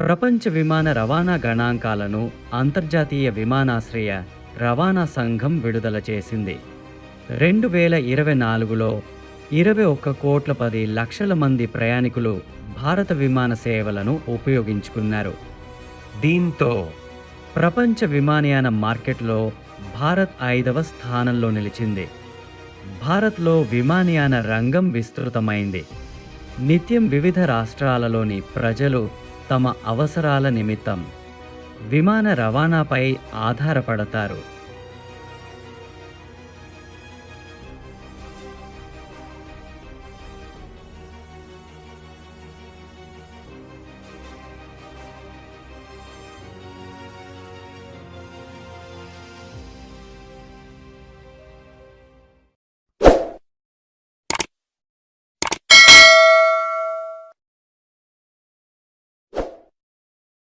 ప్రపంచ విమాన రవాణా గణాంకాలను అంతర్జాతీయ విమానాశ్రయ రవాణా సంఘం విడుదల చేసింది. రెండు వేల ఇరవై నాలుగులో ఇరవై ఒక్క కోట్ల పది లక్షల మంది ప్రయాణికులు భారత విమాన సేవలను ఉపయోగించుకున్నారు. దీంతో ప్రపంచ విమానయాన మార్కెట్లో భారత్ ఐదవ స్థానంలో నిలిచింది. భారత్లో విమానయాన రంగం విస్తృతమైంది. నిత్యం వివిధ రాష్ట్రాలలోని ప్రజలు తమ అవసరాల నిమిత్తం విమాన రవాణాపై ఆధారపడతారు.